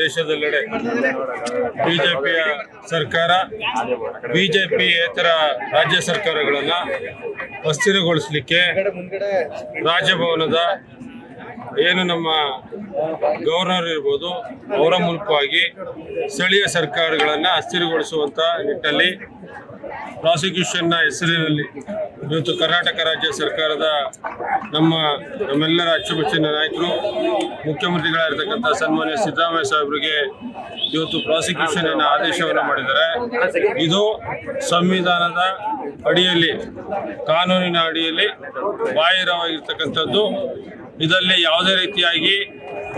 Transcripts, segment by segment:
ದೇಶದೆಲ್ಲೆಡೆ ಬಿಜೆಪಿಯ ಸರ್ಕಾರ ಬಿಜೆಪಿಯೇತರ ರಾಜ್ಯ ಸರ್ಕಾರಗಳನ್ನ ಅಸ್ಥಿರಗೊಳಿಸಲಿಕ್ಕೆ ರಾಜಭವನದ ಏನು ನಮ್ಮ ಗವರ್ನರ್ ಇರ್ಬೋದು, ಅವರ ಮೂಲಕವಾಗಿ ಸ್ಥಳೀಯ ಸರ್ಕಾರಗಳನ್ನ ಅಸ್ಥಿರಗೊಳಿಸುವಂತ ನಿಟ್ಟಲ್ಲಿ ಪ್ರಾಸಿಕ್ಯೂಷನ್ನ ಹೆಸರಿನಲ್ಲಿ, ಇವತ್ತು ಕರ್ನಾಟಕ ರಾಜ್ಯ ಸರ್ಕಾರದ ನಮ್ಮ ನಮ್ಮೆಲ್ಲರ ಅಚ್ಚುಮೆಚ್ಚಿನ ನಾಯಕರು, ಮುಖ್ಯಮಂತ್ರಿಗಳಾಗಿರ್ತಕ್ಕಂಥ ಸನ್ಮಾನ್ಯ ಸಿದ್ದರಾಮಯ್ಯ ಸಾಹೇಬರಿಗೆ ಇವತ್ತು ಪ್ರಾಸಿಕ್ಯೂಷನ್ ಆದೇಶವನ್ನು ಮಾಡಿದ್ದಾರೆ. ಇದು ಸಂವಿಧಾನದ ಅಡಿಯಲ್ಲಿ, ಕಾನೂನಿನ ಅಡಿಯಲ್ಲಿ ಬಾಹಿರವಾಗಿರ್ತಕ್ಕಂಥದ್ದು. ಇದರಲ್ಲಿ ಯಾವುದೇ ರೀತಿಯಾಗಿ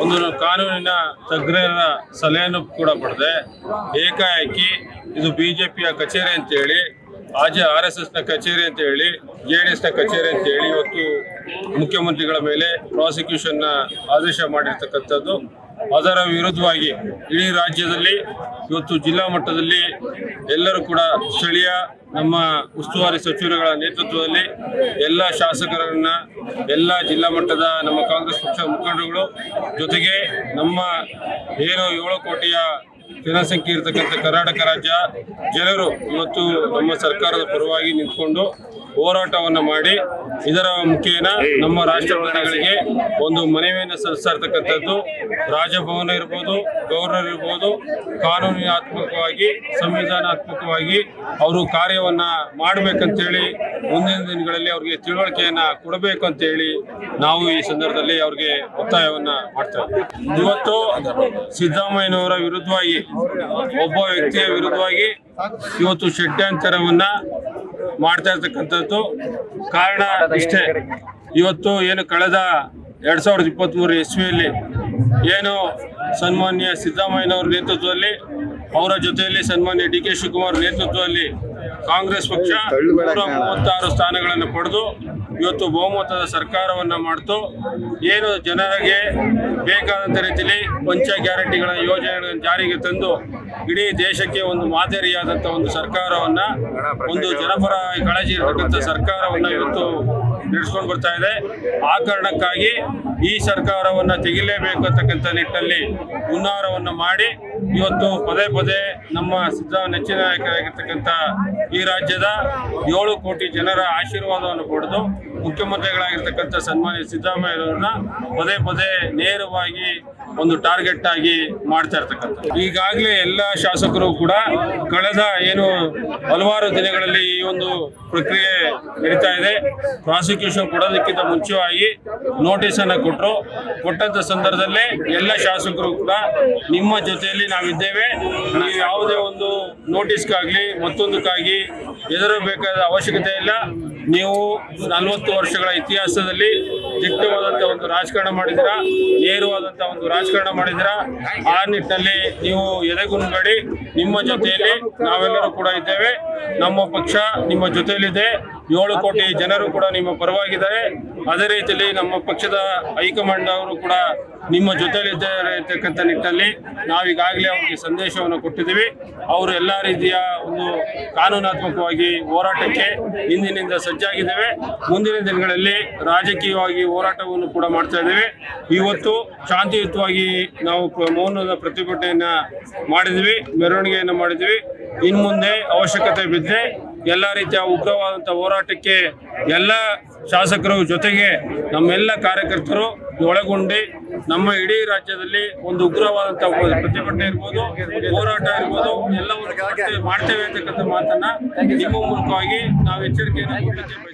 ಒಂದು ಕಾನೂನಿನ ತಜ್ಞರ ಸಲಹೆಯನ್ನು ಕೂಡ ಪಡೆದೆ. ಏಕಾಏಕಿ ಇದು ಬಿಜೆಪಿಯ ಕಚೇರಿ ಅಂತೇಳಿ, ಆಜೆ ಆರ್ ಎಸ್ ಎಸ್ನ ಕಚೇರಿ ಅಂತ ಹೇಳಿ ಜೆ ಡಿ ಎಸ್ನ ಕಚೇರಿ ಅಂತ ಹೇಳಿ ಇವತ್ತು ಮುಖ್ಯಮಂತ್ರಿಗಳ ಮೇಲೆ ಪ್ರಾಸಿಕ್ಯೂಷನ್ನ ಆದೇಶ ಮಾಡಿರ್ತಕ್ಕಂಥದ್ದು. ಅದರ ವಿರುದ್ಧವಾಗಿ ಇಡೀ ರಾಜ್ಯದಲ್ಲಿ ಇವತ್ತು ಜಿಲ್ಲಾ ಮಟ್ಟದಲ್ಲಿ ಎಲ್ಲರೂ ಕೂಡ ಸ್ಥಳೀಯ ನಮ್ಮ ಉಸ್ತುವಾರಿ ಸಚಿವರುಗಳ ನೇತೃತ್ವದಲ್ಲಿ ಎಲ್ಲ ಶಾಸಕರನ್ನ, ಎಲ್ಲ ಜಿಲ್ಲಾ ಮಟ್ಟದ ನಮ್ಮ ಕಾಂಗ್ರೆಸ್ ಪಕ್ಷದ ಮುಖಂಡರುಗಳು ಜೊತೆಗೆ ನಮ್ಮ ಏನು ಏಳು ಕೋಟಿಯ ಜನಸಂಖ್ಯೆ ಇರತಕ್ಕಂಥ ಕರ್ನಾಟಕ ರಾಜ್ಯ, ಜನರು ಇವತ್ತು ನಮ್ಮ ಸರ್ಕಾರದ ಪರವಾಗಿ ನಿಂತ್ಕೊಂಡು ಹೋರಾಟವನ್ನು ಮಾಡಿ ಇದರ ಮುಖೇನ ನಮ್ಮ ರಾಷ್ಟ್ರಪತಿಗಳಿಗೆ ಒಂದು ಮನವಿಯನ್ನು ಸಲ್ಲಿಸ್ತಾ ರಾಜಭವನ ಇರ್ಬೋದು ಗವರ್ನರ್ ಇರ್ಬೋದು ಕಾನೂನಾತ್ಮಕವಾಗಿ ಸಂವಿಧಾನಾತ್ಮಕವಾಗಿ ಅವರು ಕಾರ್ಯವನ್ನ ಮಾಡಬೇಕಂತೇಳಿ ಮುಂದಿನ ದಿನಗಳಲ್ಲಿ ಅವರಿಗೆ ತಿಳುವಳಿಕೆಯನ್ನ ಕೊಡಬೇಕು ಅಂತೇಳಿ ನಾವು ಈ ಸಂದರ್ಭದಲ್ಲಿ ಅವ್ರಿಗೆ ಒತ್ತಾಯವನ್ನ ಮಾಡ್ತೇವೆ ಇವತ್ತು ಸಿದ್ದರಾಮಯ್ಯನವರ ವಿರುದ್ಧವಾಗಿ, ಒಬ್ಬ ವ್ಯಕ್ತಿಯ ವಿರುದ್ಧವಾಗಿ ಇವತ್ತು ಷಡ್ಯಂತರವನ್ನ ಮಾಡ್ತಾ ಇರ್ತಕ್ಕಂಥದ್ದು. ಕಾರಣ ಇಷ್ಟೇ. ಇವತ್ತು ಏನು ಕಳೆದ ಎರಡು ಸಾವಿರದ ಇಪ್ಪತ್ತ್ ಮೂರು ಇಸ್ವಿಯಲ್ಲಿ ಏನು ಸನ್ಮಾನ್ಯ ಸಿದ್ದರಾಮಯ್ಯನವ್ರ ನೇತೃತ್ವದಲ್ಲಿ, ಅವರ ಜೊತೆಯಲ್ಲಿ ಸನ್ಮಾನ್ಯ ಡಿ ಕೆ ಶಿವಕುಮಾರ್ ನೇತೃತ್ವದಲ್ಲಿ ಕಾಂಗ್ರೆಸ್ ಪಕ್ಷ ನೂರ ಮೂವತ್ತಾರು ಸ್ಥಾನಗಳನ್ನು ಪಡೆದು ಇವತ್ತು ಬಹುಮತದ ಸರ್ಕಾರವನ್ನು ಮಾಡ್ತು. ಏನು ಜನರಿಗೆ ಬೇಕಾದಂಥ ರೀತಿಯಲ್ಲಿ ಪಂಚ ಗ್ಯಾರಂಟಿಗಳ ಯೋಜನೆಗಳನ್ನು ಜಾರಿಗೆ ತಂದು ಇಡೀ ದೇಶಕ್ಕೆ ಒಂದು ಮಾದರಿಯಾದಂಥ ಒಂದು ಸರ್ಕಾರವನ್ನು, ಒಂದು ಜನಪರ ಕಾಳಜಿ ಇರತಕ್ಕಂಥ ಸರ್ಕಾರವನ್ನು ಇವತ್ತು ನಡೆಸ್ಕೊಂಡು ಬರ್ತಾ ಇದೆ. ಆ ಕಾರಣಕ್ಕಾಗಿ ಈ ಸರ್ಕಾರವನ್ನು ತೆಗಿಲೇಬೇಕು ಅಂತಕ್ಕಂಥ ನಿಟ್ಟಿನಲ್ಲಿ ಹುನ್ನಾರವನ್ನು ಮಾಡಿ ಇವತ್ತು ಪದೇ ಪದೇ ನಮ್ಮ ಸಿದ್ದ ನೆಚ್ಚಿನ ನಾಯಕರಾಗಿರ್ತಕ್ಕಂಥ ಈ ರಾಜ್ಯದ ಏಳು ಕೋಟಿ ಜನರ ಆಶೀರ್ವಾದವನ್ನು ಪಡೆದು ಮುಖ್ಯಮಂತ್ರಿಗಳಾಗಿರ್ತಕ್ಕಂಥ ಸನ್ಮಾನ್ಯ ಸಿದ್ದರಾಮಯ್ಯರವ್ರನ್ನ ಪದೇ ಪದೇ ನೇರವಾಗಿ ಒಂದು ಟಾರ್ಗೆಟ್ ಆಗಿ ಮಾಡ್ತಾ ಇರ್ತಕ್ಕಂಥ ಈಗಾಗಲೇ ಎಲ್ಲ ಶಾಸಕರು ಕೂಡ ಕಳೆದ ಏನು ಹಲವಾರು ದಿನಗಳಲ್ಲಿ ಈ ಒಂದು ಪ್ರಕ್ರಿಯೆ ನಡೀತಾ ಇದೆ. ಪ್ರಾಸಿಕ್ಯೂಷನ್ ಕೊಡೋದಕ್ಕಿಂತ ಮುಂಚೆಯಾಗಿ ನೋಟಿಸ್ ಅನ್ನ ಕೊಟ್ಟರು ಕೊಟ್ಟಂತ ಸಂದರ್ಭದಲ್ಲೇ ಎಲ್ಲ ಶಾಸಕರು ಕೂಡ ನಿಮ್ಮ ಜೊತೆಯಲ್ಲಿ ನಾವಿದ್ದೇವೆ. ನೀವು ಯಾವುದೇ ಒಂದು ನೋಟಿಸ್ಗಾಗ್ಲಿ ಮತ್ತೊಂದಕ್ಕಾಗಿ ಹೆದರಬೇಕಾದ ಅವಶ್ಯಕತೆ ಇಲ್ಲ. ನೀವು ನಲವತ್ತು ವರ್ಷಗಳ ಇತಿಹಾಸದಲ್ಲಿ ದಿಟ್ಟವಾದಂಥ ಒಂದು ರಾಜಕಾರಣ ಮಾಡಿದಿರಾ ನೇರವಾದಂಥ ಒಂದು ರಾಜಕಾರಣ ಮಾಡಿದಿರಾ ಆ ನಿಟ್ಟಿನಲ್ಲಿ ನೀವು ಎದೆಗುಂದಬೇಡಿ ನಿಮ್ಮ ಜೊತೆಯಲ್ಲಿ ನಾವೆಲ್ಲರೂ ಕೂಡ ಇದ್ದೇವೆ. ನಮ್ಮ ಪಕ್ಷ ನಿಮ್ಮ ಜೊತೆಯಲ್ಲಿದೆ. ಏಳು ಕೋಟಿ ಜನರು ಕೂಡ ನಿಮ್ಮ ಪರವಾಗಿದ್ದಾರೆ. ಅದೇ ರೀತಿಯಲ್ಲಿ ನಮ್ಮ ಪಕ್ಷದ ಹೈಕಮಾಂಡ್ ಅವರು ಕೂಡ ನಿಮ್ಮ ಜೊತೆಯಲ್ಲಿದ್ದಾರೆ ಅಂತಕ್ಕಂಥ ನಿಟ್ಟಿನಲ್ಲಿ ನಾವೀಗಾಗಲೇ ಅವರಿಗೆ ಸಂದೇಶವನ್ನು ಕೊಟ್ಟಿದ್ದೀವಿ. ಅವರು ಎಲ್ಲ ರೀತಿಯ ಒಂದು ಕಾನೂನಾತ್ಮಕವಾಗಿ ಹೋರಾಟಕ್ಕೆ ಇಂದಿನಿಂದ ಸಜ್ಜಾಗಿದ್ದೇವೆ. ಮುಂದಿನ ದಿನಗಳಲ್ಲಿ ರಾಜಕೀಯವಾಗಿ ಹೋರಾಟವನ್ನು ಕೂಡ ಮಾಡ್ತಾ ಇದ್ದೇವೆ. ಇವತ್ತು ಶಾಂತಿಯುತವಾಗಿ ನಾವು ಮೌನದ ಪ್ರತಿಭಟನೆಯನ್ನು ಮಾಡಿದ್ವಿ ಮೆರವಣಿಗೆಯನ್ನು ಮಾಡಿದ್ವಿ ಇನ್ನು ಮುಂದೆ ಅವಶ್ಯಕತೆ ಬಿದ್ದರೆ ಎಲ್ಲ ರೀತಿಯ ಉಗ್ರವಾದಂಥ ಹೋರಾಟಕ್ಕೆ ಎಲ್ಲ ಶಾಸಕರು ಜೊತೆಗೆ ನಮ್ಮೆಲ್ಲ ಕಾರ್ಯಕರ್ತರು ಒಳಗೊಂಡು ನಮ್ಮ ಇಡೀ ರಾಜ್ಯದಲ್ಲಿ ಒಂದು ಉಗ್ರವಾದಂಥ ಪ್ರತಿಭಟನೆ ಇರ್ಬೋದು ಹೋರಾಟ ಇರ್ಬೋದು ಎಲ್ಲವನ್ನು ಮಾಡ್ತೇವೆ- ಅಂತಕ್ಕಂಥ ಮಾತನ್ನ ನಿಮ್ಮ ಮೂಲಕವಾಗಿ ನಾವು ಎಚ್ಚರಿಕೆಯನ್ನು